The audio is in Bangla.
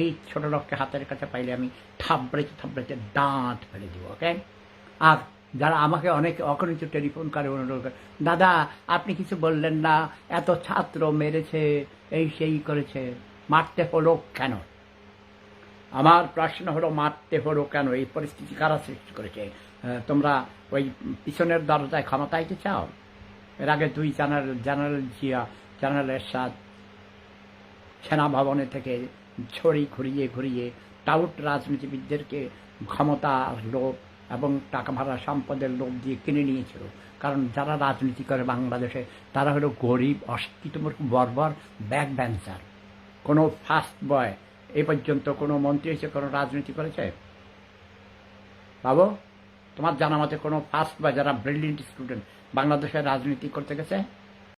এই ছোট লোককে হাতের কাছে পাইলে আমি থাবড়েতে থাবড়েতে দাঁত ফেলে দিব ওকে আর যারা আমাকে অনেক অগণিত টেলিফোন করে, অনুরোধ করে, দাদা, আপনি কিছু বললেন না, এত ছাত্র মেরেছে, এই সেই করেছে, মারতে হলো কেন? আমার প্রশ্ন হলো, মারতে হলো কেন? এই পরিস্থিতি কারা সৃষ্টি করেছে? তোমরা ওই পিছনের দরজায় ক্ষমতাইতে চাও? এর আগে দুই general general Zia general Ershad সেনা ভবনে থেকে ছড়ি ঘুরিয়ে ঘুরিয়ে টাউট রাজনীতিবিদদেরকে ক্ষমতা, লোভ এবং টাকা ভাড়া সম্পদের লোভ দিয়ে কিনে নিয়েছিল। কারণ যারা রাজনীতি করে বাংলাদেশে, তারা হলো গরিব অশিক্ষিত বর্বর, ব্যাক ব্যান্সার কোনো ফার্স্ট বয়, এ পর্যন্ত কোনো মন্ত্রী এসে কোনো রাজনীতি করেছে? বাবু, তোমার জানা মতে কোনো ফার্স্ট বয় যারা ব্রিলিয়েন্ট স্টুডেন্ট, বাংলাদেশে রাজনীতি করতে গেছে?